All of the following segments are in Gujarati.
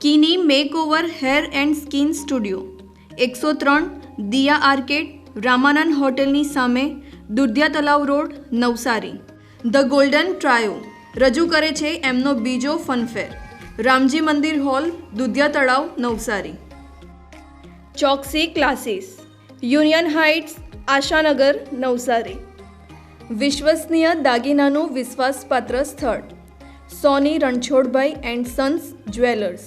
કિની makeover hair and skin studio, એકસો ત્રણ, દિયા આર્કેડ, રામાનંદ હોટેલની સામે, Dudhiya Talav road, Navsari. The golden trio, રજૂ કરે છે એમનો બીજો fun fair. Ramji Mandir hall, Dudhiya Talav, Navsari. Choksi classes, Union Heights, Ashanagar, Navsari. વિશ્વસનીય દાગીનાનું વિશ્વાસપાત્ર સ્થળ, Soni Ranchhodbhai and sons jewellers.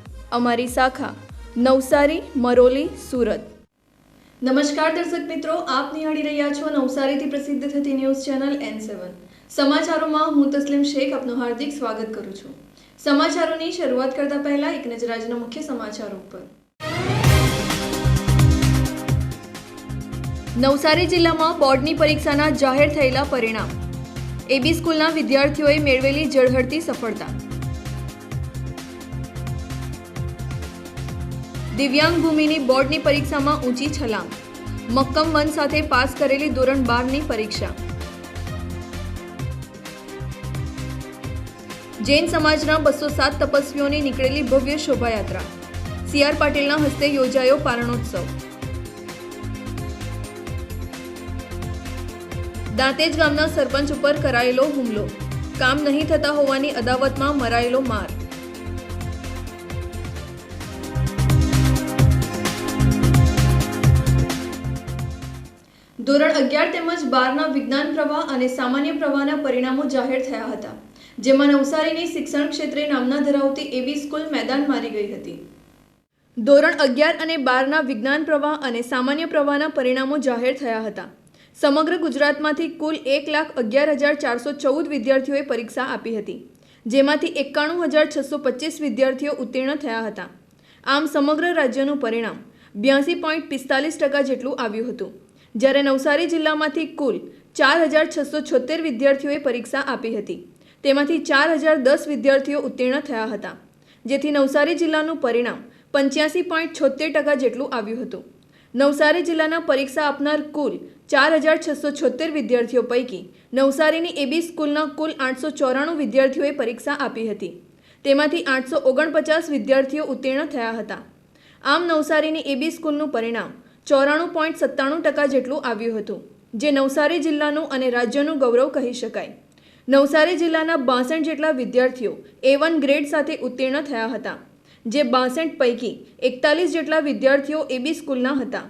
અમારી શાખા, નવસારી, મરોલી, સુરત. નમસ્કાર દર્શક મિત્રો, આપ નિહાળી રહ્યા છો નવસારીથી પ્રસિદ્ધ થતી ન્યૂઝ ચેનલ એન સેવન સમાચારોમાં હું તસ્લીમ શેખ આપનું હાર્દિક સ્વાગત કરું છું. સમાચારોની શરૂઆત કરતા પહેલા એક નજર આજના મુખ્ય સમાચારો ઉપર. નવસારી જિલ્લામાં બોર્ડની પરીક્ષાના જાહેર થયેલા પરિણામ. એબી સ્કૂલના વિદ્યાર્થીઓએ મેળવેલી ઝળહળતી સફળતા. દિવ્યાંગ ભૂમિની બોર્ડની પરીક્ષામાં ઊંચી છલાંગ. મક્કમ વન સાથે પાસ કરેલી ધોરણ બારની પરીક્ષા. જૈન સમાજના બસો સાત તપસ્વીઓની નીકળેલી ભવ્ય શોભાયાત્રા. સી આર પાટીલના હસ્તે યોજાયો પારણોત્સવ. દાંતેજ ગામના સરપંચ ઉપર કરાયેલો હુમલો. કામ નહીં થતા હોવાની અદાવતમાં મરાયેલો માર. ધોરણ અગિયાર તેમજ બારના વિજ્ઞાન પ્રવાહ અને સામાન્ય પ્રવાહના પરિણામો જાહેર થયા હતા, જેમાં નવસારીની શિક્ષણ ક્ષેત્રે નામના ધરાવતી એવી સ્કૂલ મેદાન મારી ગઈ હતી. ધોરણ અગિયાર અને બારના વિજ્ઞાન પ્રવાહ અને સામાન્ય પ્રવાહના પરિણામો જાહેર થયા હતા. સમગ્ર ગુજરાતમાંથી કુલ એક લાખ અગિયાર હજાર ચારસો ચૌદ વિદ્યાર્થીઓએ પરીક્ષા આપી હતી, જેમાંથી એકાણું હજાર છસો પચીસ વિદ્યાર્થીઓ ઉત્તીર્ણ થયા હતા. આમ સમગ્ર રાજ્યનું પરિણામ બ્યાસી પોઈન્ટ પિસ્તાલીસ ટકા જેટલું આવ્યું હતું. જ્યારે નવસારી જિલ્લામાંથી કુલ ચાર હજાર છસો છોતેર વિદ્યાર્થીઓએ પરીક્ષા આપી હતી. તેમાંથી ચાર હજાર દસ વિદ્યાર્થીઓ ઉત્તીર્ણ થયા હતા, જેથી નવસારી જિલ્લાનું પરિણામ પંચ્યાસી પોઈન્ટ છોતેર ટકા જેટલું આવ્યું હતું. નવસારી જિલ્લાના પરીક્ષા આપનાર કુલ ચાર હજાર છસો છોતેર વિદ્યાર્થીઓ પૈકી નવસારીની એબી સ્કૂલના કુલ આઠસો ચોરાણું વિદ્યાર્થીઓએ પરીક્ષા આપી હતી. તેમાંથી આઠસો ઓગણપચાસ વિદ્યાર્થીઓ ઉત્તીર્ણ થયા હતા. આમ નવસારીની એબી સ્કૂલનું પરિણામ ચોરાણું પોઈન્ટ સત્તાણું ટકા જેટલું આવ્યું હતું, જે નવસારી જિલ્લાનું અને રાજ્યનું ગૌરવ કહી શકાય. નવસારી જિલ્લાના બાસઠ જેટલા વિદ્યાર્થીઓ એ વન ગ્રેડ સાથે ઉત્તીર્ણ થયા હતા, જે બાસઠ પૈકી એકતાલીસ જેટલા વિદ્યાર્થીઓ એબી સ્કૂલના હતા.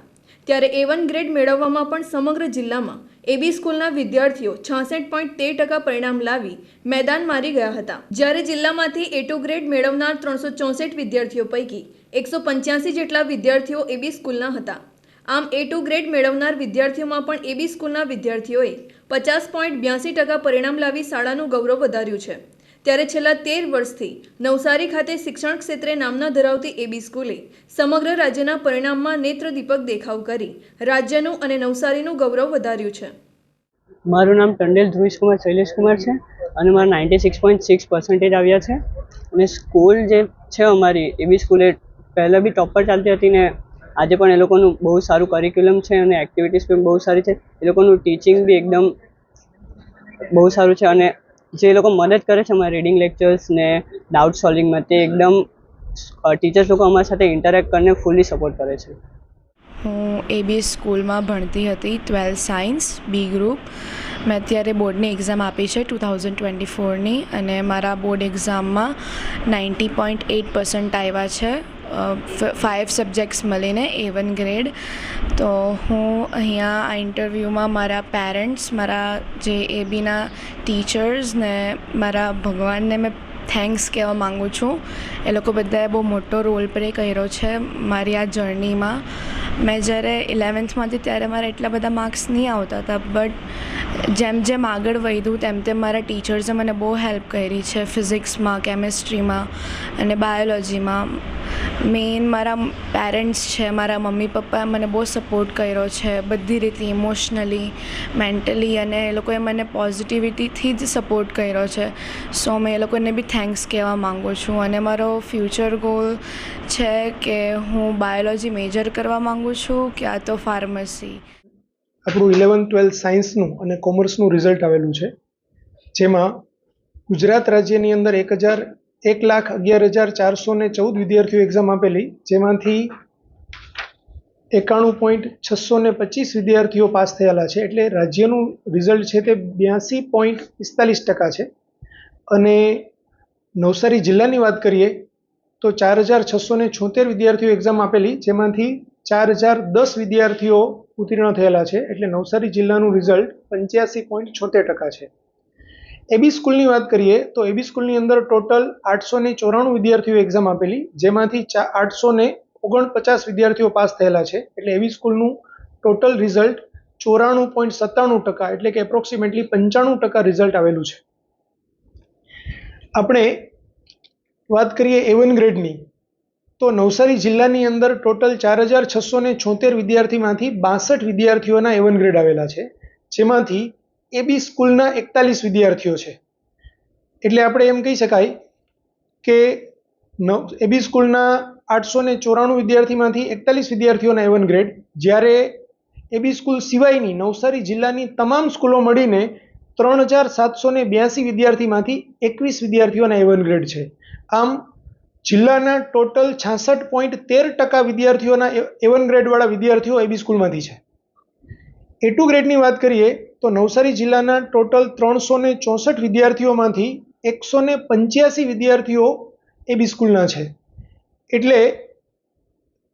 ત્યારે એ વન ગ્રેડ મેળવવામાં પણ સમગ્ર જિલ્લામાં એબી સ્કૂલના વિદ્યાર્થીઓ છાસઠ પોઈન્ટ તેર ટકા પરિણામ લાવી મેદાન મારી ગયા હતા. જ્યારે જિલ્લામાંથી એ ટુ ગ્રેડ મેળવનાર ત્રણસો ચોસઠ વિદ્યાર્થીઓ પૈકી એકસો પંચ્યાસી જેટલા વિદ્યાર્થીઓ એબી સ્કૂલના હતા. આમ એ ટુ ગ્રેડ મેળવનાર વિદ્યાર્થીઓમાં પણ એબી સ્કૂલના વિદ્યાર્થીઓએ પચાસ પોઈન્ટ બ્યાસી ટકા પરિણામ લાવી શાળાનું ગૌરવ વધાર્યું છે. ત્યારે છેલ્લા તેર વર્ષથી નવસારી ખાતે શિક્ષણ ક્ષેત્રે નામના ધરાવતી એબી સ્કૂલે સમગ્ર રાજ્યના પરિણામમાં નેત્રદીપક દેખાવ કરી રાજ્યનું અને નવસારીનું ગૌરવ વધાર્યું છે. મારું નામ ટંડેલ ધ્રુવીશકુમાર, શૈલેષકુમાર છે અને મારા ninety six point six percentage આવ્યા છે. અને સ્કૂલ જે છે અમારી એબી સ્કૂલે પહેલાં બી ટોપર ચાલતી હતી ને આજે પણ એ લોકોનું બહુ સારું કરિક્યુલમ છે અને એક્ટિવિટીઝ પણ બહુ સારી છે. એ લોકોનું ટીચિંગ બી એકદમ બહુ સારું છે અને જે લોકો મદદ કરે છે અમારા રીડિંગ લેક્ચર્સ ને ડાઉટ સોલ્વિંગમાં તે એકદમ ટીચર્સ લોકો અમારી સાથે ઇન્ટરેક્ટ કરીને ફૂલી સપોર્ટ કરે છે. હું એબી સ્કૂલમાં ભણતી હતી ટ્વેલ્થ સાયન્સ બી ગ્રુપ મેં અત્યારે બોર્ડની એક્ઝામ આપી છે ટુ થાઉઝન્ડ ટ્વેન્ટી ફોરની અને મારા બોર્ડ એક્ઝામમાં નાઇન્ટી પોઈન્ટ એટ પર્સન્ટ આવ્યા છે. ફાઇવ સબ્જેક્ટ્સ મળીને એ વન ગ્રેડ તો હું અહીંયા આ ઇન્ટરવ્યૂમાં મારા પેરેન્ટ્સ, મારા જે એબીના ટીચર્સ ને મારા ભગવાનને મેં થેન્ક્સ કહેવા માગું છું. એ લોકો બધાએ બહુ મોટો રોલ પ્લે કર્યો છે મારી આ જર્નીમાં મેં જ્યારે ઇલેવન્થમાંથી ત્યારે મારા એટલા બધા માર્ક્સ નહીં આવતા હતા બટ જેમ જેમ આગળ વધ્યું તેમ તેમ મારા ટીચર્સે મને બહુ હેલ્પ કરી છે ફિઝિક્સમાં કેમેસ્ટ્રીમાં અને બાયોલોજીમાં મેઇન મારા પેરેન્ટ્સ છે, મારા મમ્મી પપ્પાએ મને બહુ સપોર્ટ કર્યો છે, બધી રીતે ઇમોશનલી મેન્ટલી અને એ લોકોએ મને પોઝિટિવિટીથી જ સપોર્ટ કર્યો છે. સો મેં એ લોકોને બી થેન્ક્સ કહેવા માગું છું અને મારો ફ્યુચર ગોલ છે કે હું બાયોલોજી મેજર કરવા માગું છું ક્યાં તો ફાર્મસી. આપણું ઇલેવન ટ્વેલ્થ સાયન્સનું અને કોમર્સનું રિઝલ્ટ આવેલું છે. જેમાં ગુજરાત રાજ્યની અંદર એક હજાર એક લાખ અગિયાર હજાર ચારસો ને ચૌદ વિદ્યાર્થીઓ એક્ઝામ આપેલી. જેમાંથી એકાણું પોઈન્ટ છસો ને પચીસ વિદ્યાર્થીઓ પાસ થયેલા છે. એટલે રાજ્યનું રિઝલ્ટ છે તે બ્યાસી પોઈન્ટ પિસ્તાલીસ ટકા છે. અને નવસારી જિલ્લાની વાત કરીએ તો ચાર હજાર છસો ને છોતેર વિદ્યાર્થીઓ એક્ઝામ આપેલી. જેમાંથી ચાર હજાર દસ વિદ્યાર્થીઓ ઉત્તીર્ણ થયેલા છે. એટલે નવસારી જિલ્લાનું રિઝલ્ટ પંચ્યાસી પોઈન્ટ છોતેર ટકા છે. એબી સ્કૂલની વાત કરીએ તો એબી સ્કૂલની અંદર ટોટલ આઠસો ને ચોરાણું વિદ્યાર્થીઓ એક્ઝામ આપેલી, જેમાંથી આઠસો ને ઓગણપચાસ વિદ્યાર્થીઓ પાસ થયેલા છે. એટલે એબી સ્કૂલનું ટોટલ રિઝલ્ટ ચોરાણું પોઈન્ટ સત્તાણું ટકા, એટલે કે એપ્રોક્સિમેટલી પંચાણું ટકા રિઝલ્ટ આવેલું છે. આપણે વાત કરીએ એવન ગ્રેડની તો નવસારી જિલ્લાની અંદર ટોટલ ચાર હજાર છસો ને છોતેર વિદ્યાર્થીમાંથી બાસઠ વિદ્યાર્થીઓના એવન ગ્રેડ આવેલા છે, જેમાંથી એબી સ્કૂલના એકતાલીસ વિદ્યાર્થીઓ છે. એટલે આપણે એમ કહી શકાય કે નવ એબી સ્કૂલના આઠસો ને ચોરાણું વિદ્યાર્થીમાંથી એકતાલીસ વિદ્યાર્થીઓના એવન ગ્રેડ જ્યારે એબી સ્કૂલ સિવાયની નવસારી જિલ્લાની તમામ સ્કૂલો મળીને ત્રણ હજાર સાતસો ને બ્યાસી વિદ્યાર્થીમાંથી એકવીસ વિદ્યાર્થીઓના એવન ગ્રેડ છે. આમ જિલ્લાના ટોટલ છાસઠ પોઈન્ટ તેર ટકા વિદ્યાર્થીઓના એવન ગ્રેડવાળા વિદ્યાર્થીઓ એબી સ્કૂલમાંથી છે. એ ટુ ગ્રેડની વાત કરીએ તો નવસારી જિલ્લાના ટોટલ ત્રણસો ને ચોસઠ વિદ્યાર્થીઓમાંથી એકસો ને પંચ્યાસી વિદ્યાર્થીઓ એબી સ્કૂલના છે. એટલે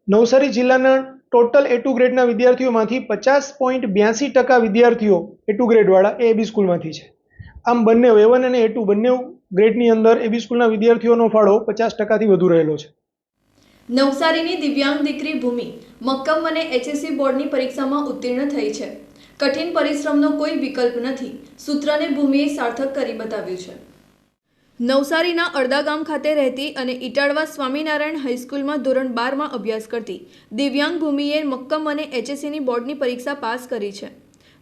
નવસારી જિલ્લાના ટોટલ એ ટુ ગ્રેડના વિદ્યાર્થીઓમાંથી પચાસ પોઈન્ટ બ્યાસી ટકા વિદ્યાર્થીઓ એ ટુ ગ્રેડવાળા એ એબી સ્કૂલમાંથી છે. આમ બંને વેવન અને એ ટુ બંને ગ્રેડની અંદર એબી સ્કૂલના વિદ્યાર્થીઓનો ફાળો પચાસ ટકાથી વધુ રહેલો છે. નવસારીની દિવ્યાંગ દીકરી ભૂમિ મક્કમ અને એચએસસી બોર્ડની પરીક્ષામાં ઉત્તીર્ણ થઈ છે. કઠિન પરિશ્રમનો કોઈ વિકલ્પ નથી, સૂત્રને ભૂમિએ સાર્થક કરી બતાવ્યું છે. નવસારીના અડદા ગામ ખાતે રહેતી અને ઇટાળવા સ્વામિનારાયણ હાઈસ્કૂલમાં ધોરણ બારમાં અભ્યાસ કરતી દિવ્યાંગ ભૂમિએ મક્કમ અને એચએસસીની બોર્ડની પરીક્ષા પાસ કરી છે.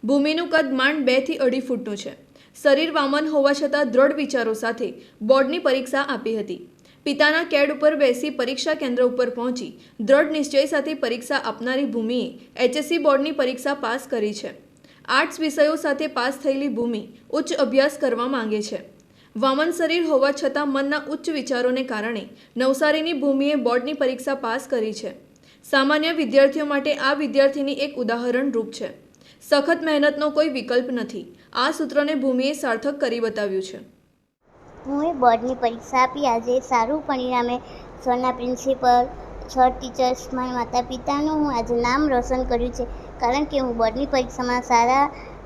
ભૂમિનું કદ માંડ બેથી અઢી ફૂટનું છે. શરીર વામન હોવા છતાં દ્રઢ વિચારો સાથે બોર્ડની પરીક્ષા આપી હતી. પિતાના કેડ ઉપર બેસી પરીક્ષા કેન્દ્ર ઉપર પહોંચી દ્રઢ નિશ્ચય સાથે પરીક્ષા આપનારી ભૂમિએ એચએસસી બોર્ડની પરીક્ષા પાસ કરી છે. આર્ટ્સ વિષયો સાથે પાસ થયેલી ભૂમિ ઉચ્ચ અભ્યાસ કરવા માંગે છે. વામન શરીર હોવા છતાં મનના ઉચ્ચ વિચારોને કારણે નવસારીની ભૂમિએ બોર્ડની પરીક્ષા પાસ કરી છે. સામાન્ય વિદ્યાર્થીઓ માટે આ વિદ્યાર્થીની એક ઉદાહરણ રૂપ છે. સખત મહેનતનો કોઈ વિકલ્પ નથી. આ સૂત્રને ભૂમિએ સાર્થક કરી બતાવ્યું છે. હું એ બોર્ડની પરીક્ષા આપી આજે સારું પરિણામે સરના પ્રિન્સિપલ છ ટીચર્સ, મારા માતા પિતાનું હું આજે નામ રોશન કર્યું છે, કારણ કે હું બોર્ડની પરીક્ષામાં સારા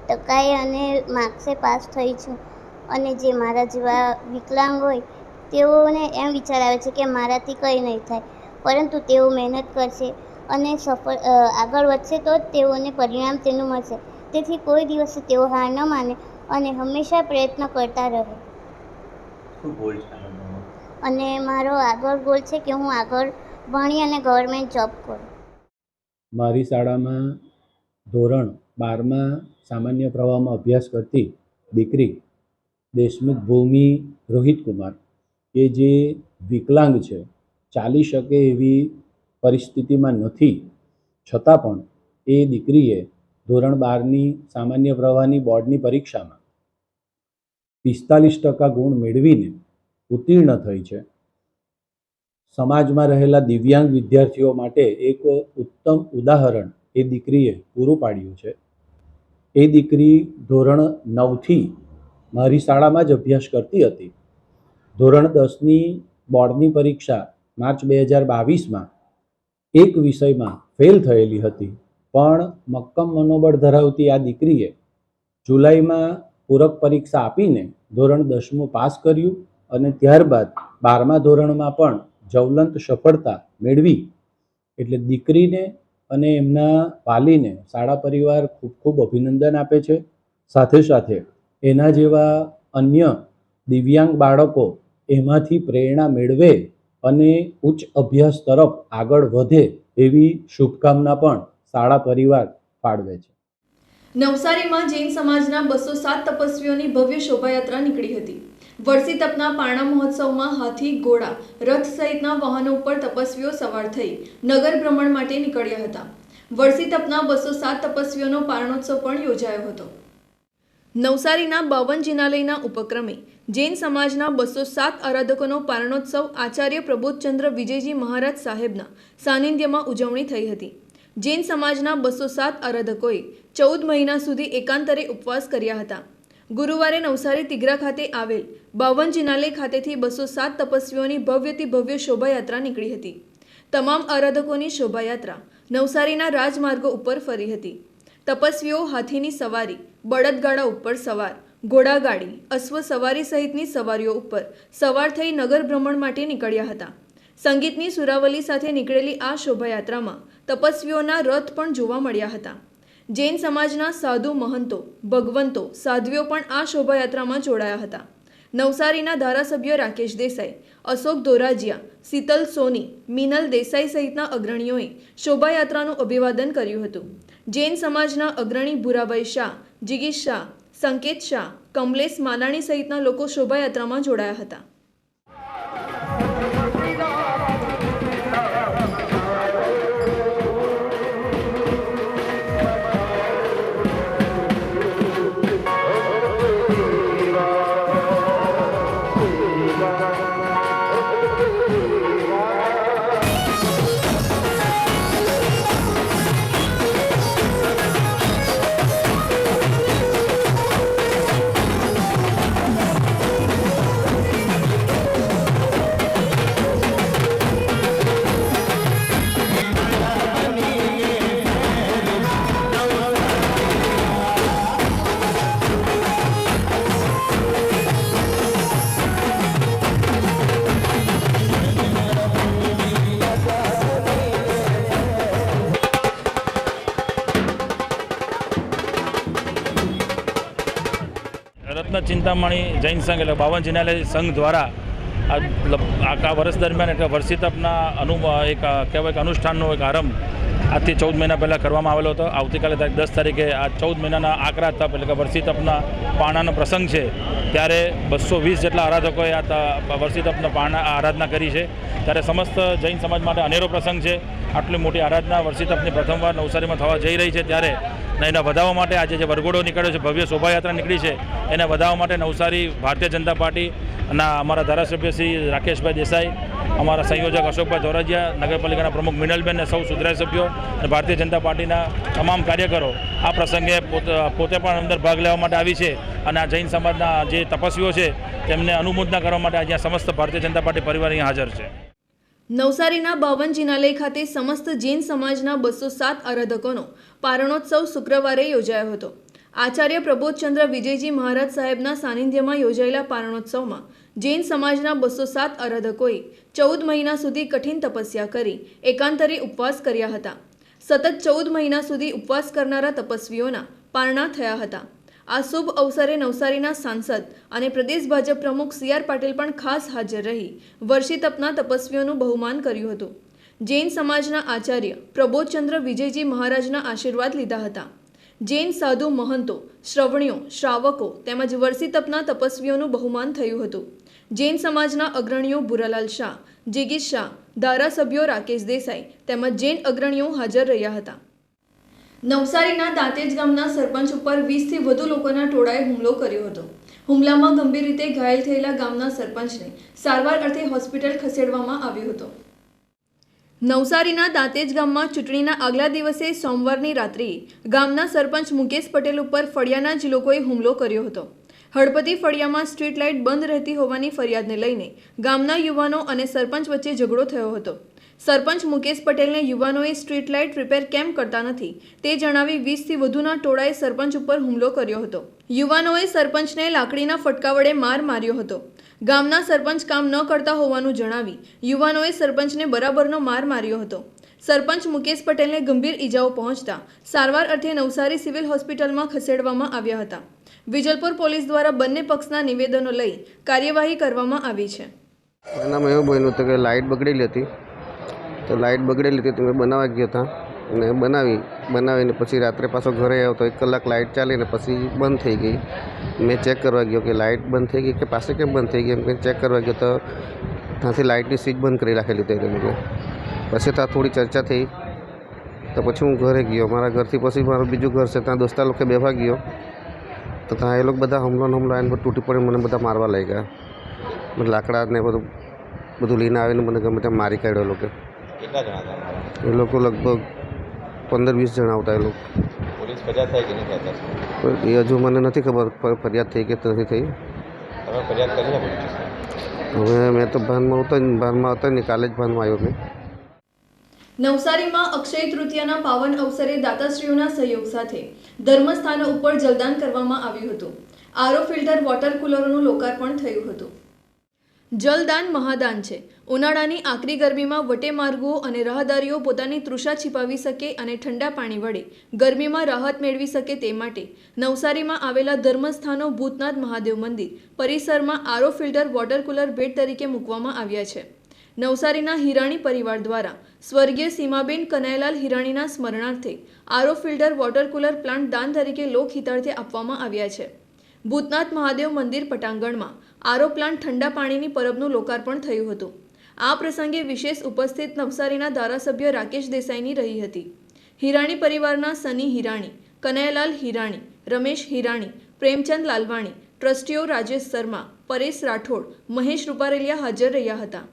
ટકાએ અને માર્ક્સે પાસ થઈ છું. અને જે મારા જેવા વિકલાંગ હોય, તેઓને એમ વિચાર આવે છે કે મારાથી કંઈ નહીં થાય, પરંતુ તેઓ મહેનત કરશે અને સફળ આગળ વધશે તો જ તેઓને પરિણામ તેનું મળશે. તેથી કોઈ દિવસ તેઓ હાર ન માને અને હંમેશા પ્રયત્ન કરતા રહે. શું ગોલ છે આગળનો અને મારો આગળ ગોલ છે કે હું આગળ ભણી અને ગવર્મેન્ટ જોબ કરું. મારી શાળામાં ધોરણ બારમાં સામાન્ય પ્રવાહમાં અભ્યાસ કરતી દીકરી દેશમુખ ભૂમિ રોહિત કુમાર કે જે વિકલાંગ છે ચાલી શકે એવી પરિસ્થિતિમાં નથી. છતાં પણ એ દીકરીએ ધોરણ બારની સામાન્ય પ્રવાહની બોર્ડની પરીક્ષામાં પિસ્તાલીસ ટકા ગુણ મેળવીને ઉત્તીર્ણ થઈ છે. સમાજમાં રહેલા દિવ્યાંગ વિદ્યાર્થીઓ માટે એક ઉત્તમ ઉદાહરણ એ દીકરીએ પૂરું પાડ્યું છે. એ દીકરી ધોરણ નવથી મારી શાળામાં જ અભ્યાસ કરતી હતી. ધોરણ દસની બોર્ડની પરીક્ષા માર્ચ બે હજાર બાવીસમાં એક વિષયમાં ફેલ થયેલી હતી. પણ મક્કમ મનોબળ ધરાવતી આ દીકરીએ જુલાઈમાં પૂરક પરીક્ષા આપીને ધોરણ દસમું પાસ કર્યું અને ત્યારબાદ બારમા ધોરણમાં પણ જવલંત સફળતા મેળવી. એટલે દીકરીને અને એમના વાલીને શાળા પરિવાર ખૂબ ખૂબ અભિનંદન આપે છે. સાથે સાથે એના જેવા અન્ય દિવ્યાંગ બાળકો એમાંથી પ્રેરણા મેળવે અને ઉચ્ચ અભ્યાસ તરફ આગળ વધે એવી શુભકામના પણ શાળા પરિવાર ફાળવે છે. નવસારીમાં જૈન સમાજના બસો સાત તપસ્વીઓની ભવ્ય શોભાયાત્રા નીકળી હતી. વર્ષી તપના પારણા મહોત્સવમાં હાથી, ઘોડા, રથ સહિતના વાહનો ઉપર તપસ્વીઓ સવાર થઈ નગર ભ્રમણ માટે નીકળ્યા હતા. વર્ષી તપના બસો સાત તપસ્વીઓનો પારણોત્સવ પણ યોજાયો હતો. નવસારીના બાવન જિનાલયના ઉપક્રમે જૈન સમાજના બસો સાત આરાધકોનો પારણોત્સવ આચાર્ય પ્રબોધચંદ્ર વિજયજી મહારાજ સાહેબના સાનિધ્યમાં ઉજવણી થઈ હતી. જૈન સમાજના બસો સાત આરાધકોએ ચૌદ મહિના સુધી એકાંતરે ઉપવાસ કર્યા હતા. ગુરુવારે નવસારી તિગરા ખાતે આવેલ બાવન જિનાલય ખાતેથી બસો સાત તપસ્વીઓની ભવ્યથી ભવ્ય શોભાયાત્રા નીકળી હતી. તમામ આરાધકોની શોભાયાત્રા નવસારીના રાજમાર્ગો ઉપર ફરી હતી. તપસ્વીઓ હાથીની સવારી, બળદગાડા ઉપર સવાર, ઘોડાગાડી અશ્વ સવારી સહિતની સવારીઓ ઉપર સવાર થઈ નગર ભ્રમણ માટે નીકળ્યા હતા. સંગીતની સુરાવલી સાથે નીકળેલી આ શોભાયાત્રામાં તપસ્વીઓના રથ પણ જોવા મળ્યા હતા. જૈન સમાજના સાધુ મહંતો, ભગવંતો, સાધ્વીઓ પણ આ શોભાયાત્રામાં જોડાયા હતા. નવસારીના ધારાસભ્ય રાકેશ દેસાઈ, અશોક ધોરાજીયા, શીતલ સોની, મિનલ દેસાઈ સહિતના અગ્રણીઓએ શોભાયાત્રાનું અભિવાદન કર્યું હતું. જૈન સમાજના અગ્રણી ભૂરાભાઈ શાહ, જિગીશ શાહ, સંકેત શાહ, કમલેશ માનાણી સહિતના લોકો શોભાયાત્રામાં જોડાયા હતા. ચિંતામણી જૈન સંઘ એટલે બાવન જિનાલય સંઘ દ્વારા આખા વર્ષ દરમિયાન એટલે વર્ષિતપના અનુ એક કહેવાય કે અનુષ્ઠાનનો એક આરંભ આજથી ચૌદ મહિના પહેલાં કરવામાં આવેલો હતો. આવતીકાલે દસ તારીખે આ ચૌદ મહિનાના આકરા તપ એટલે કે વર્ષી તપના પારણાનો પ્રસંગ છે. ત્યારે બસો વીસ જેટલા આરાધકોએ આ વર્ષિતપના પાણા આરાધના કરી છે. ત્યારે સમસ્ત જૈન સમાજ માટે અનેરો પ્રસંગ છે. આટલી મોટી આરાધના વર્ષી તપની પ્રથમવાર નવસારીમાં થવા જઈ રહી છે ત્યારે એને વધાવવા માટે આજે જે વરઘોડો નીકળ્યો છે, ભવ્ય શોભાયાત્રા નીકળી છે, એને વધાવવા માટે નવસારી ભારતીય જનતા પાર્ટી અને અમારા ધારાસભ્ય શ્રી રાકેશભાઈ દેસાઈ, અમારા સંયોજક અશોકભાઈ ધોરાજીયા, નગરપાલિકાના પ્રમુખ મિનલબેન સૌ સુધરાય સભ્યો અને ભારતીય જનતા પાર્ટીના તમામ કાર્યકરો આ પ્રસંગે પોતે પોતે પણ અંદર ભાગ લેવા માટે આવી છે અને આ જૈન સમાજના જે તપસ્વીઓ છે તેમને અનુમોદના કરવા માટે આજે સમસ્ત ભારતીય જનતા પાર્ટી પરિવાર અહીંયા હાજર છે. નવસારીના બાવન જિનાલય ખાતે સમસ્ત જૈન સમાજના બસો સાત આરાધકોનો પારણોત્સવ શુક્રવારે યોજાયો હતો. આચાર્ય પ્રબોધચંદ્ર વિજયજી મહારાજ સાહેબના સાનિધ્યમાં યોજાયેલા પારણોત્સવમાં જૈન સમાજના બસો સાત આરાધકોએ ચૌદ મહિના સુધી કઠિન તપસ્યા કરી, એકાંતરે ઉપવાસ કર્યા હતા. સતત ચૌદ મહિના સુધી ઉપવાસ કરનારા તપસ્વીઓના પારણા થયા હતા. આ શુભ અવસરે નવસારીના સાંસદ અને પ્રદેશ ભાજપ પ્રમુખ સી આર પાટીલ પણ ખાસ હાજર રહી. વર્ષી તપના તપસ્વીઓનું બહુમાન કર્યું હતું. જૈન સમાજના આચાર્ય પ્રબોધચંદ્ર વિજયજી મહારાજના આશીર્વાદ લીધા હતા. જૈન સાધુ મહંતો, શ્રવણીઓ, શ્રાવકો તેમજ વર્ષી તપના તપસ્વીઓનું બહુમાન થયું હતું. જૈન સમાજના અગ્રણીઓ ભુરાલાલ શાહ, જિગીશ શાહ, ધારાસભ્યો રાકેશ દેસાઈ તેમજ જૈન અગ્રણીઓ હાજર રહ્યા હતા. નવસારીના દાંતેજ ગામના સરપંચ ઉપર વીસથી વધુ લોકોના ટોળાએ હુમલો કર્યો હતો. હુમલામાં ગંભીર રીતે ઘાયલ થયેલા ગામના સરપંચને સારવાર અર્થે હોસ્પિટલ ખસેડવામાં આવ્યો હતો. નવસારીના દાંતેજ ગામમાં ચૂંટણીના આગલા દિવસે સોમવારની રાત્રિએ ગામના સરપંચ મુકેશ પટેલ ઉપર ફળિયાના જ લોકોએ હુમલો કર્યો હતો. હળપતિ ફળિયામાં સ્ટ્રીટ લાઇટ બંધ રહેતી હોવાની ફરિયાદને લઈને ગામના યુવાનો અને સરપંચ વચ્ચે ઝઘડો થયો હતો. સરપંચ મુકેશ પટેલને યુવાનોએ સ્ટ્રીટ લાઇટ રિપેર કેમ કરતા નથી? તે જણાવી વીસથી વધુના ટોળાએ સરપંચ ઉપર હુમલો કર્યો હતો. યુવાનોએ સરપંચને લાકડીના ફટકા વડે માર માર્યો હતો. ગામના સરપંચ કામ ન કરતા હોવાનું જણાવી યુવાનોએ સરપંચને બરાબરનો માર માર્યો હતો. સરપંચ મુકેશ પટેલને ગંભીર ઈજાઓ પહોંચતા સારવાર અર્થે નવસારી સિવિલ હોસ્પિટલમાં ખસેડવામાં આવ્યા હતા. વિજલપુર પોલીસ દ્વારા બંને પક્ષના નિવેદનો લઈ કાર્યવાહી કરવામાં આવી છે. લાઇટ બગડેલી હતી. તો લાઇટ બગડેલી હતી તો મેં બનાવવા ગયો હતા. અને બનાવી, બનાવીને પછી રાત્રે પાછો ઘરે આવ્યો તો એક કલાક લાઇટ ચાલી ને પછી બંધ થઈ ગઈ. મેં ચેક કરવા ગયો કે લાઇટ બંધ થઈ ગઈ કે પાસે કેમ બંધ થઈ ગઈ એમ કરીને ચેક કરવા ગયો તો ત્યાંથી લાઇટની સ્વિચ બંધ કરી રાખેલી હતી એ લોકોએ પછી ત્યાં થોડી ચર્ચા થઈ. તો પછી હું ઘરે ગયો. મારા ઘરથી પછી મારું બીજું ઘર છે, ત્યાં દોસ્તા લોકો બેસવા ગયો. તો ત્યાં એ લોકો બધા હમલો ને હમલો આવીને બધું તૂટી પડી મને બધા મારવા લાગ્યા. મને લાકડા ને બધું બધું લઈને આવીને મને ગમે ત્યાં મારી કાઢ્યો એ લોકો. કેટલા જણા હતા? એ લોકો લગભગ પંદર વીસ જણા આવતા એ લોકો. પોલીસ ફરિયાદ થાય કે નહીં થાય એ હજુ મને નથી ખબર ફરિયાદ થઈ કે નથી થઈ. તમે ફરિયાદ કરી છે? પોલીસ હવે મેં તો ભાનમાં હતો ભાનમાં હતો ને કાલે જ ભાનમાં આવ્યો મેં. નવસારીમાં અક્ષય તૃતીયાના પાવન અવસરે દાતાશ્રીઓના સહયોગ સાથે ધર્મસ્થાનો ઉપર જલદાન કરવામાં આવ્યું હતું. આરો ફિલ્ટર વોટર કુલરનું લોકાર્પણ થયું હતું. જલદાન મહાદાન છે. ઉનાળાની આકરી ગરમીમાં વટેમાર્ગો અને રાહદારીઓ પોતાની તૃષા છિપાવી શકે અને ઠંડા પાણી વડે ગરમીમાં રાહત મેળવી શકે તે માટે નવસારીમાં આવેલા ધર્મસ્થાનો ભૂતનાથ મહાદેવ મંદિર પરિસરમાં આરો ફિલ્ટર વોટર કુલર ભેટ તરીકે મૂકવામાં આવ્યા છે. નવસારીના હિરાણી પરિવાર દ્વારા સ્વર્ગીય સીમાબેન કનૈલાલ હિરાણીના સ્મરણાર્થે RO filter water cooler plant દાન તરીકે લોકહિતાર્થે આપવામાં આવ્યા છે. ભૂતનાથ મહાદેવ મંદિર પટાંગણમાં આરો પ્લાન્ટ ઠંડા પાણીની પરબનું લોકાર્પણ થયું હતું. આ પ્રસંગે વિશેષ ઉપસ્થિત નવસારીના ધારાસભ્ય રાકેશ દેસાઈની રહી હતી. હિરાણી પરિવારના સની હિરાણી, કનૈયાલાલ હિરાણી, રમેશ હિરાણી, પ્રેમચંદ લાલવાણી, ટ્રસ્ટીઓ રાજેશ શર્મા, પરેશ રાઠોડ, મહેશ રૂપારેલિયા હાજર રહ્યા હતા.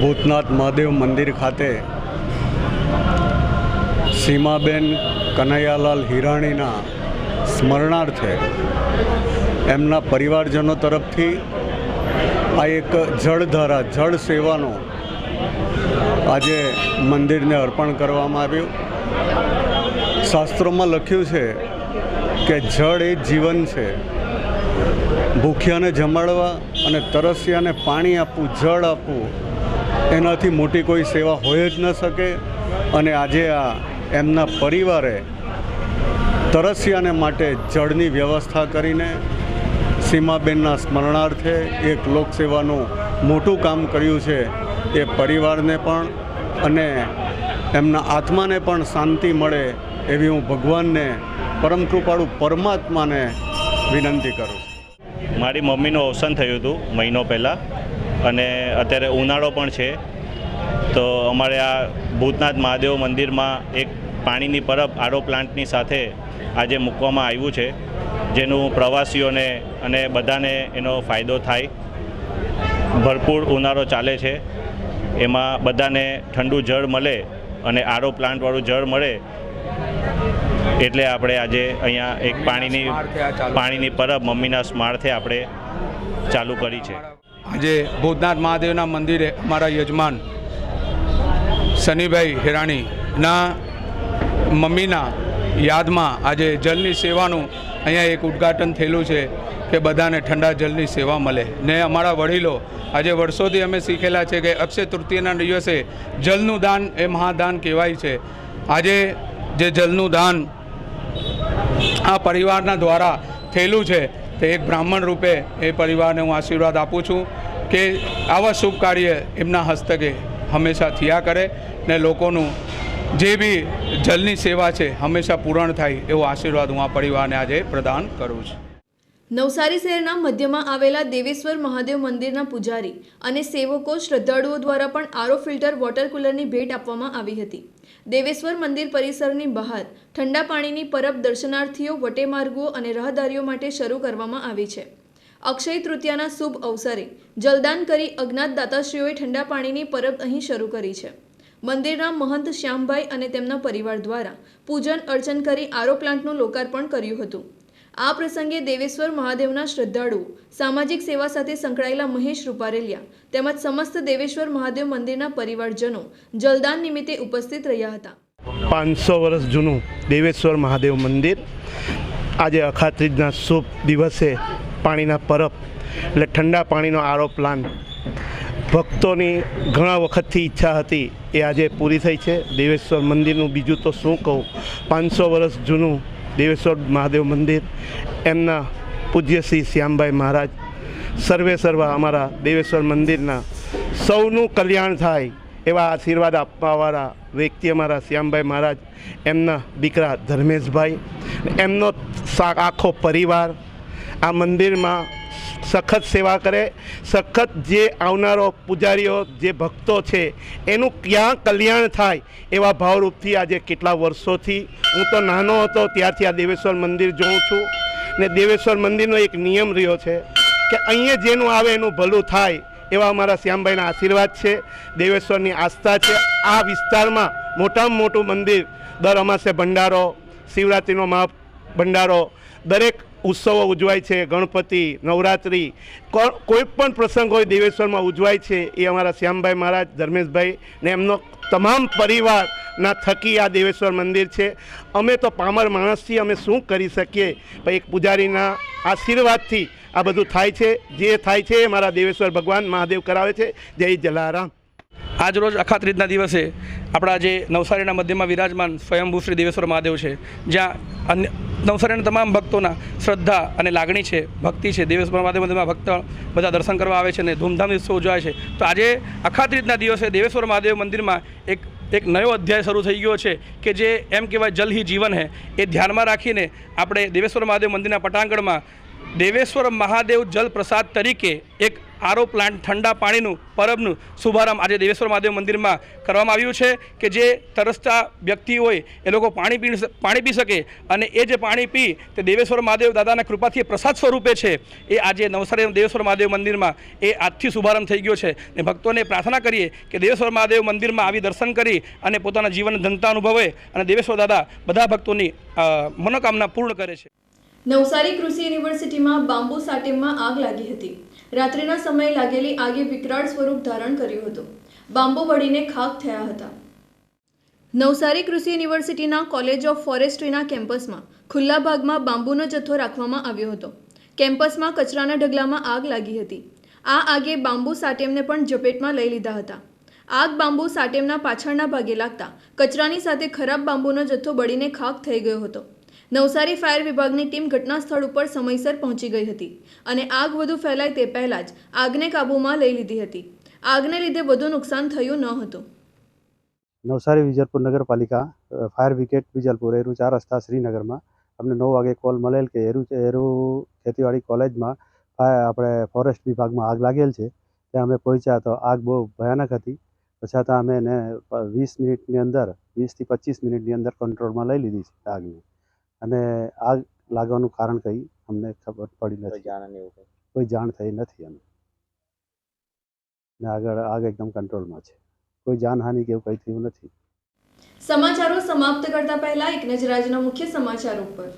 ભૂતનાથ મહાદેવ મંદિર ખાતે સીમાબેન કનૈયાલાલ હિરાણીના સ્મરણાર્થે એમના પરિવારજનો તરફથી આ એક જળધારા, જળ સેવાનો આજે મંદિરને અર્પણ કરવામાં આવ્યું. શાસ્ત્રોમાં લખ્યું છે કે જળ એ જીવન છે. ભૂખ્યાને જમાડવા અને તરસ્યાને પાણી આપવું, જળ આપવું, એનાથી મોટી કોઈ સેવા હોય જ ન શકે. અને આજે આ એમના પરિવારે તરસ્યાને માટે જળની વ્યવસ્થા કરીને સીમાબેનના સ્મરણાર્થે એક લોકસેવાનું મોટું કામ કર્યું છે. એ પરિવારને પણ અને એમના આત્માને પણ શાંતિ મળે એવી હું ભગવાનને પરમ કૃપાળુ પરમાત્માને વિનંતી કરું મારી મમ્મીનું અવસાન થયું હતું મહિનો પહેલાં અને અત્યારે ઉનાળો પણ છે. તો અમારે આ ભૂતનાથ મહાદેવ મંદિરમાં એક પાણીની પરબ આરો પ્લાન્ટની સાથે આજે મૂકવામાં આવ્યું છે. જેનું પ્રવાસીઓને અને બધાને એનો ફાયદો થાય. ભરપૂર ઉનાળો ચાલે છે. એમાં બધાને ઠંડુ જળ મળે અને આરો પ્લાન્ટવાળું જળ મળે એટલે આપણે આજે અહીંયા એક પાણીની પાણીની પરબ મમ્મીના સ્મારથે આપણે ચાલુ કરી છે. આજે ભૂતનાથ મહાદેવના મંદિરે અમારા યજમાન સનીભાઈ હિરાણીના મમ્મીના યાદમાં આજે જલની સેવાનું અહીંયા એક ઉદ્ઘાટન થયેલું છે કે બધાને ઠંડા જલની સેવા મળે. ને અમારા વડીલો, આજે વર્ષોથી અમે શીખેલા છે કે અક્ષય તૃતીયના દિવસે જલનું દાન એ મહાદાન કહેવાય છે. આજે જે જલનું દાન આ પરિવારના દ્વારા થયેલું છે, તે એક બ્રાહ્મણ રૂપે એ પરિવારને હું આશીર્વાદ આપું છું કે આવા શુભ કાર્ય એમના હસ્તકે હંમેશા થયા કરે ને લોકોનું જે બી જલની સેવા છે, હંમેશા પૂરણ થાય એવો આશીર્વાદ હું આ પરિવારને આજે પ્રદાન કરું છું. નવસારી શહેરના મધ્યમાં આવેલા દેવેશ્વર મહાદેવ મંદિરના પૂજારી અને સેવકો શ્રદ્ધાળુઓ દ્વારા પણ આરો ફિલ્ટર વોટર કુલરની ભેટ આપવામાં આવી હતી. દેવેશ્વર મંદિર પરિસરની બહાર ઠંડા પાણીની પરબ દર્શનાર્થીઓ વટેમાર્ગો અને રહદારીઓ માટે શરૂ કરવામાં આવી છે. અક્ષય તૃતીયાના શુભ અવસરે જલદાન કરી અજ્ઞાત દાતાશ્રીઓએ ઠંડા પાણીની પરબ અહીં શરૂ કરી છે. મંદિરના મહંત શ્યામભાઈ અને તેમના પરિવાર દ્વારા પૂજન અર્ચન કરી આરો પ્લાન્ટનું લોકાર્પણ કર્યું હતું. આ પ્રસંગે દેવેશ્વર મહાદેવના શ્રદ્ધાળુઓ સામાજિક સેવા સાથે સંકળાયેલા મહેશ રૂપારેલિયા તેમજ સમસ્ત દેવેશ્વર મહાદેવ મંદિરના પરિવારજનો જલદાન નિમિત્તે ઉપસ્થિત રહ્યા હતા. પાંચસો વર્ષ જૂનું દેવેશ્વર મહાદેવ મંદિર આજે અખાત્રીજના શુભ દિવસે પાણીના પરબ એટલે ઠંડા પાણીનો આરો પ્લાન ભક્તોની ઘણા વખતથી ઈચ્છા હતી, એ આજે પૂરી થઈ છે. દેવેશ્વર મંદિરનું બીજું તો શું કહું? પાંચસો વર્ષ જૂનું દેવેશ્વર મહાદેવ મંદિર, એમના પૂજ્ય શ્રી શ્યામભાઈ મહારાજ. સર્વે સર્વ અમારા દેવેશ્વર મંદિરના સૌનું કલ્યાણ થાય એવા આશીર્વાદ આપવાવાળા વ્યક્તિ અમારા શ્યામભાઈ મહારાજ, એમના દીકરા ધર્મેશભાઈ, એમનો આખો પરિવાર આ મંદિરમાં સખત સેવા કરે, સખત જે આવનારો પૂજારીઓ, જે ભક્તો છે, એનું ક્યાં કલ્યાણ થાય એવા ભાવરૂપથી આજે કેટલા વર્ષોથી હું તો નાનો હતો, ત્યારથી આ દેવેશ્વર મંદિર જોઉં છું. ને દેવેશ્વર મંદિરનો એક નિયમ રહ્યો છે કે અહીંયા જેનું આવે એનું ભલું થાય એવા અમારા શ્યામભાઈના આશીર્વાદ છે, દેવેશ્વરની આસ્થા છે. આ વિસ્તારમાં મોટામાં મોટું મંદિર દર અમાસે ભંડારો, શિવરાત્રિનો મહા ભંડારો દરેક ઉત્સવો ઉજવાય છે, ગણપતિ, નવરાત્રિ કોઈ પણ પ્રસંગ હોય દેવેશ્વરમાં ઉજવાય છે, એ અમારા શ્યામભાઈ મહારાજ, ધર્મેશભાઈ ને એમનો તમામ પરિવારના થકી આ દેવેશ્વર મંદિર છે. અમે તો પામર માણસથી અમે શું કરી શકીએ? ભાઈ એક પૂજારીના આશીર્વાદથી આ બધું થાય છે. જે થાય છે એ મારા દેવેશ્વર ભગવાન મહાદેવ કરાવે છે. જય જલારામ. આજ રોજ અખાત્રીજના દિવસે આપણા જે નવસારીના મધ્યમાં વિરાજમાન સ્વયંભૂ શ્રી દેવેશ્વર મહાદેવ છે, જ્યાં અન્ય નવસારીના તમામ ભક્તોના શ્રદ્ધા અને લાગણી છે, ભક્તિ છે, દેવેશ્વર મહાદેવ મંદિરમાં ભક્ત બધા દર્શન કરવા આવે છે અને ધૂમધામથી ઉત્સવ ઉજવાય છે. તો આજે અખાત્રીજના દિવસે દેવેશ્વર મહાદેવ મંદિરમાં એક એક નવો અધ્યાય શરૂ થઈ ગયો છે કે જે એમ કહેવાય જલ હી જીવન હે. એ ધ્યાનમાં રાખીને આપણે દેવેશ્વર મહાદેવ મંદિરના પટાંગણમાં દેવેશ્વર મહાદેવ જલ પ્રસાદ તરીકે એક આરો પ્લાન્ટ ઠંડા પાણીનું, પરબનું શુભારંભ આજે દેવેશ્વર મહાદેવ મંદિરમાં કરવામાં આવ્યું છે કે જે તરસતા વ્યક્તિ હોય એ લોકો પાણી પી પાણી પી શકે અને એ જે પાણી પી તે દેવેશ્વર મહાદેવ દાદાના કૃપાથી પ્રસાદ સ્વરૂપે છે. એ આજે નવસારી દેવેશ્વર મહાદેવ મંદિરમાં એ આજથી શુભારંભ થઈ ગયો છે ને ભક્તોને પ્રાર્થના કરીએ કે દેવેશ્વર મહાદેવ મંદિરમાં આવી દર્શન કરી અને પોતાના જીવન ધનતા અનુભવે અને દેવેશ્વર દાદા બધા ભક્તોની મનોકામના પૂર્ણ કરે છે. નવસારી કૃષિ યુનિવર્સિટીમાં બાંબુ સાટેમમાં આગ લાગી હતી. રાત્રિના સમયે લાગેલી આગે વિકરાળ સ્વરૂપ ધારણ કર્યું હતું. બાંબો વળીને ખાક થયા હતા. નવસારી કૃષિ યુનિવર્સિટીના કોલેજ ઓફ ફોરેસ્ટ્રીના કેમ્પસમાં, ખુલ્લા ભાગમાં બાંબુનો જથ્થો રાખવામાં આવ્યો હતો. કેમ્પસમાં કચરાના ઢગલામાં આગ લાગી હતી. આ આગે બાંબુ સાટેમને પણ ઝપેટમાં લઈ લીધા હતા. આગ બાંબુ સાટેમના પાછળના ભાગે લાગતા કચરાની સાથે ખરાબ બાંબુનો જથ્થો બળીને ખાક થઈ ગયો હતો. નવસારી ફાયર વિભાગની ટીમ ઘટના સ્થળ ઉપર સમયસર પહોંચી ગઈ હતી અને આગ વધુ ફેલાય તે પહેલાં જ આગને કાબૂમાં લઈ લીધી હતી. આગને લીધે વધુ નુકસાન થયું ન હતું. નવસારી વિજલપુર નગરપાલિકા ફાયર બ્રિગેડ વિજલપુર, એરું ચાર રસ્તા શ્રીનગરમાં અમને નવ વાગે કોલ મળેલ કે એરુ એરુ ખેતીવાડી કોલેજમાં આપણે ફોરેસ્ટ વિભાગમાં આગ લાગેલ છે, ત્યાં અમે પહોંચ્યા તો આગ બહુ ભયાનક હતી. પછાતા અમે એને વીસ મિનિટની અંદર, વીસથી પચીસ મિનિટની અંદર કંટ્રોલમાં લઈ લીધી છે આગને. અને આગ લાગવાનું કારણ કંઈ? અમને ખબર પડી નથી. એવું કંઈ? કોઈ જાણ થઈ નથી અમને ને આગળ આગ એકદમ કંટ્રોલમાં છે. કોઈ જાનહાનિ કે એવું કંઈ થયું નથી. સમાચારો સમાપ્ત કરતા પહેલા એક નજર આજના મુખ્ય સમાચાર ઉપર.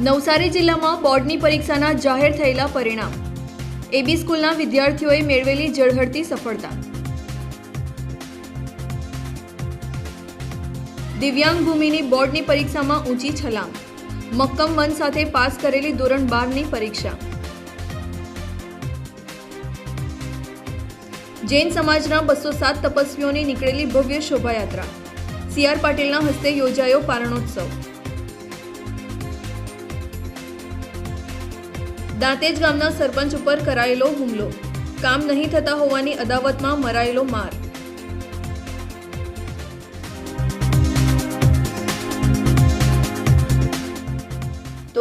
નવસારી જિલ્લામાં બોર્ડની પરીક્ષાના જાહેર થયેલા પરિણામ. એબી સ્કૂલના વિદ્યાર્થીઓએ મેળવેલી ઝળહળતી સફળતા. દિવ્યાંગ ભૂમિની બોર્ડની પરીક્ષામાં ઊંચી છલાંગ. મક્કમ મન સાથે પાસ કરેલી ધોરણ બારની પરીક્ષા. જૈન સમાજના બસો સાત તપસ્વીઓની નીકળેલી ભવ્ય શોભાયાત્રા. સીઆર પાટીલના હસ્તે યોજાયો પારણોત્સવ. દાંતેજ ગામના સરપંચ ઉપર કરાયેલો હુમલો. કામ નહીં થતા હોવાની અદાવતમાં મરાયેલો માર.